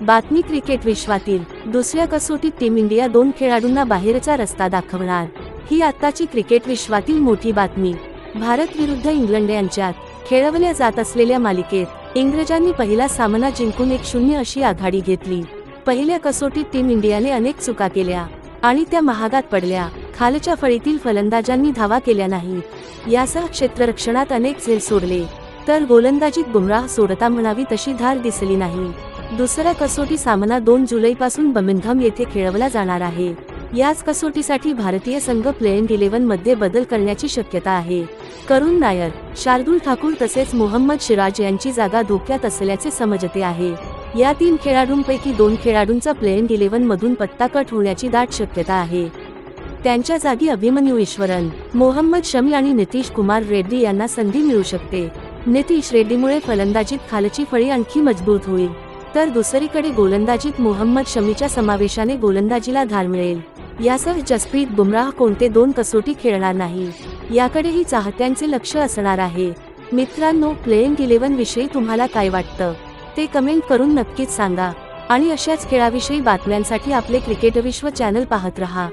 बातमी क्रिकेट विश्वातील दुसऱ्या कसोटीत टीम इंडिया दोन खेळाडूंना बाहेरचा रस्ता दाखवणार. ही आत्ताची क्रिकेट विश्वातील मोठी बातमी. भारत विरुद्ध इंग्लंड यांच्यात खेळवल्या जात असलेल्या मालिकेत इंग्रजांनी पहिला सामना जिंकून एक शून्य अशी आघाडी घेतली. पहिल्या कसोटीत टीम इंडियाने अनेक चुका केल्या आणि त्या महागात पडल्या. खालच्या फळीतील फलंदाजांनी धावा केल्या नाहीत. यासह क्षेत्ररक्षणात अनेक झेल सोडले. तर गोलंदाजीत बुमराह सोडता म्हणावी तशी धार दिसली नाही. दुसरा कसोटी सामना दोन जुलैपासून बमिंगहम येथे खेळवला जाणार आहे. याच कसोटीसाठी भारतीय संघ प्लेन इलेव्हनमध्ये बदल करण्याची शक्यता आहे. करुण नायर शार्दुल ठाकूर तसेच मोहम्मद सिराज यांची जागा धोक्यात असल्याचे समजते आहे. या तीन खेळाडूंपैकी दोन खेळाडूंचा प्लेन इलेव्हन मधून पत्ता कट होण्याची दाट शक्यता आहे. त्यांच्या जागी अभिमन्यू ईश्वरन मोहम्मद शमी आणि नितीश कुमार रेड्डी यांना संधी मिळू शकते. नितीश रेड्डीमुळे फलंदाजीत खालची फळी आणखी मजबूत होईल. तर दुसरीकडे गोलंदाजीत मोहम्मद शमीच्या समावेशाने गोलंदाजीला धार मिळेल. यासह जसप्रीत बुमराह कोणते दोन कसोटी खेळणार नाही. याकडेही चाहत्यांचे लक्ष असणार आहे. मित्रांनो प्लेइंग इलेव्हन विषयी तुम्हाला काय वाटतं? ते कमेंट करून नक्कीच सांगा. आणि अशाच खेळाविषयी बातम्यांसाठी आपले क्रिकेट विश्व चॅनल पाहत रहा.